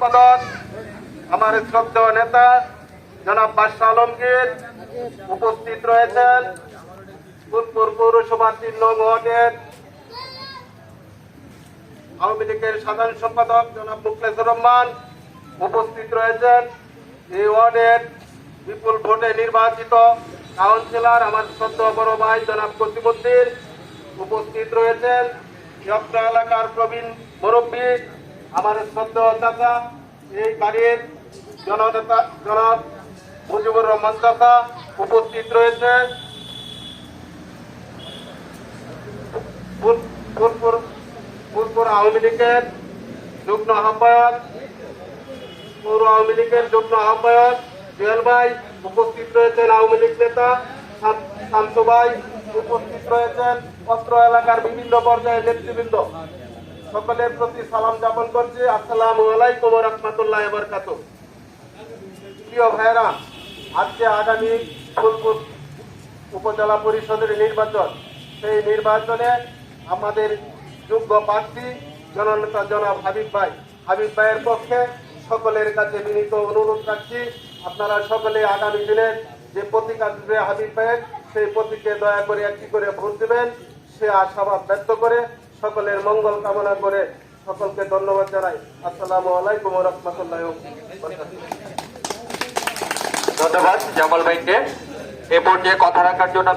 সম্পাদক আমার শ্রদ্ধেয় নেতা, জনাব বাদশাহ আলমগীর, উপস্থিত রয়েছেন ফুলপুর পৌরসভা তিন নং ওয়ার্ডের আওয়ামী লীগের সাধারণ সম্পাদক জনাব মুখলেসুর রহমান উপস্থিত রয়েছেন। এই ওয়ার্ডের বিপুল ভোটে নির্বাচিত কাউন্সিলর আমার শ্রদ্ধ বড় ভাই জনাব কসিমুদ্দিন উপস্থিত রয়েছেন। যত্ন এলাকার প্রবীণ মুরব্বী আমার শ্রদ্ধ চাচা, এই বাড়ির জননেতা জনাব মুজিবুর রহমান চাচা উপস্থিত রয়েছে। আওয়ামী লীগের যুগ্ম আহ্বায়ক, পৌর আওয়ামী লীগের যুগ্ম আহ্বায়ক, জুয়েল ভাই উপস্থিত রয়েছেন আওয়ামী লীগ নেতা শামসু ভাই উপস্থিত রয়েছেন অস্ত্র এলাকার বিভিন্ন পর্যায়ে নেতৃবৃন্দ। সকলের প্রতি সালাম যাপন করছি। আসসালামু আলাইকুম রহমতুল্লাহ বরকাত প্রিয় ভাইরা আজকে আগামী ফুলপুর উপজেলা পরিষদের নির্বাচন। সেই নির্বাচনে আমাদের যোগ্য প্রার্থী জননেতা জনাব হাবিব ভাই। হাবিব ভাইয়ের পক্ষে সকলের কাছে বিনীত অনুরোধ রাখছি। আপনারা সকলে আগামী দিনে যে প্রতীক আসবে হাবিব ভাইয়ের, সেই প্রতীকে দয়া করে একটি করে ভোট দেবেন। সে আশাবাদ ব্যক্ত করে সকলের মঙ্গল কামনা করে সকলকে ধন্যবাদ জানাই। আসসালামু আলাইকুম রহমতুল্লাহ ধন্যবাদ, জামাল ভাইকে। এ পর্যায়ে কথা রাখার জন্য